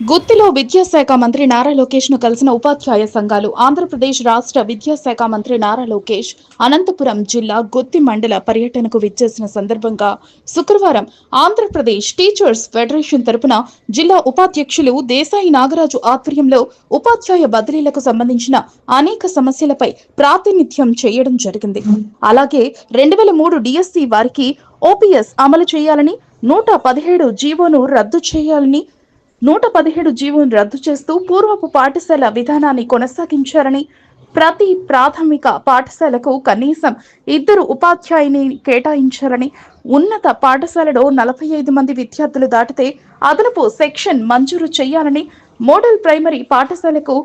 గుత్తిలో విద్యాశాఖ మంత్రి నారా లోకేష్ను కలిసిన ఉపాధ్యాయ సంఘాలు ఆంధ్రప్రదేశ్ రాష్ట్ర విద్యాశాఖ మంత్రి నారా లోకేష్ అనంతపురం జిల్లా గుత్తి మండల పర్యటనకు విచ్చేసిన సందర్భంగా శుక్రవారం ఆంధ్రప్రదేశ్ టీచర్స్ ఫెడరేషన్ తరపున జిల్లా ఉపాధ్యక్షులు దేశాయి నాగరాజు ఆధ్వర్యంలో ఉపాధ్యాయ బదిలీలకు సంబంధించిన అనేక సమస్యలపై ప్రాతినిధ్యం చేయడం జరిగింది. అలాగే రెండు వేల మూడు డిఎస్సి వారికి ఓపీఎస్ అమలు చేయాలని నూట పదిహేడు జీవోను రద్దు చేయాలని నూట పదిహేడు జీవోను రద్దు చేస్తూ పూర్వపు పాఠశాల విధానాన్ని కొనసాగించారని ప్రతి ప్రాథమిక పాఠశాలకు కనీసం ఇద్దరు ఉపాధ్యాయుని కేటాయించారని ఉన్నత పాఠశాలలో నలభై ఐదు మంది విద్యార్థులు దాటితే అదనపు సెక్షన్ మంజూరు చేయాలని మోడల్ ప్రైమరీ పాఠశాలకు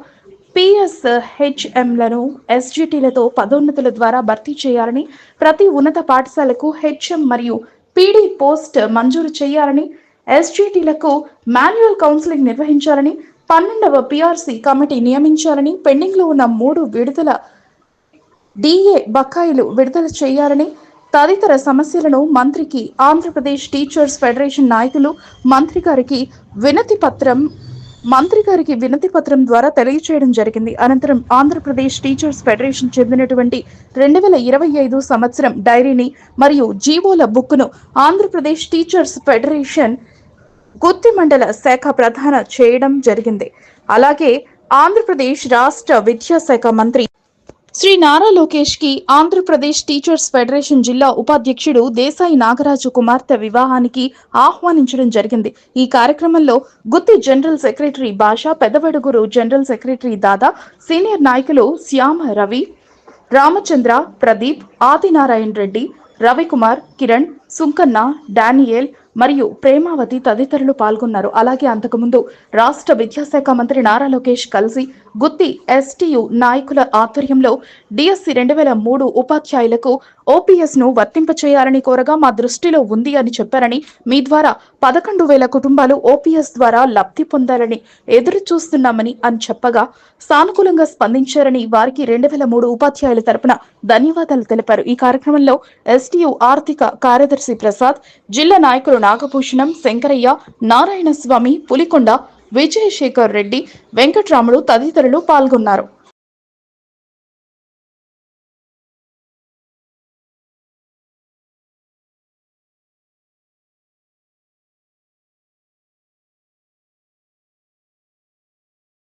పిఎస్ హెచ్ఎంలను ఎస్జిటిలతో పదోన్నతుల ద్వారా భర్తీ చేయాలని ప్రతి ఉన్నత పాఠశాలకు హెచ్ఎం మరియు పీడీ పోస్ట్ మంజూరు చేయాలని ఎస్జీటీలకు మాన్యువల్ కౌన్సిలింగ్ నిర్వహించాలని పన్నెండవ పీఆర్సీ కమిటీ నియమించాలని పెండింగ్లో ఉన్న మూడు విడుదల డిఏ బకాయిలు విడుదల చేయాలని తదితర సమస్యలను మంత్రికి ఆంధ్రప్రదేశ్ టీచర్స్ ఫెడరేషన్ నాయకులు మంత్రి గారికి వినతి పత్రం మంత్రి గారికి వినతి పత్రం ద్వారా తెలియచేయడం జరిగింది. అనంతరం ఆంధ్రప్రదేశ్ టీచర్స్ ఫెడరేషన్ చెందినటువంటి రెండు వేల ఇరవై ఐదు సంవత్సరం డైరీని మరియు జీవోల బుక్ను ఆంధ్రప్రదేశ్ టీచర్స్ ఫెడరేషన్ గుత్తి మండల శాఖ ప్రధాన చేయడం జరిగింది. అలాగే ఆంధ్రప్రదేశ్ రాష్ట్ర విద్యాశాఖ మంత్రి శ్రీ నారా లోకేష్కి ఆంధ్రప్రదేశ్ టీచర్స్ ఫెడరేషన్ జిల్లా ఉపాధ్యక్షుడు దేశాయి నాగరాజు కుమార్తె వివాహానికి ఆహ్వానించడం జరిగింది. ఈ కార్యక్రమంలో Gutti general secretary Basha Peddavadugur general secretary Dada senior నాయకులు శ్యామ రవి రామచంద్ర ప్రదీప్ ఆదినారాయణ రెడ్డి రవికుమార్ కిరణ్ సుంకన్న డానియేల్ మరియు ప్రేమావతి తదితరులు పాల్గొన్నారు. అలాగే అంతకుముందు రాష్ట్ర విద్యాశాఖ మంత్రి నారా లోకేష్ కలిసి గుత్తి ఎస్టీయు నాయకుల ఆధ్వర్యంలో డిఎస్సి రెండు వేల మూడు ఉపాధ్యాయులకు ఓపీఎస్ను వర్తింపచేయాలని కోరగా మా దృష్టిలో ఉంది అని చెప్పారని మీ ద్వారా పదకొండు వేల కుటుంబాలు ఓపీఎస్ ద్వారా లబ్ధి పొందాలని ఎదురు చూస్తున్నామని అని చెప్పగా సానుకూలంగా స్పందించారని వారికి రెండు వేల మూడు ఉపాధ్యాయుల తరపున ధన్యవాదాలు తెలిపారు. ఈ కార్యక్రమంలో ఎస్టీయు ఆర్థిక కార్యదర్శి ప్రసాద్ జిల్లా నాయకులు నాగభూషణం శంకరయ్య నారాయణ స్వామి పులికొండ విజయశేఖర్ రెడ్డి వెంకట్రాముడు తదితరులు పాల్గొన్నారు.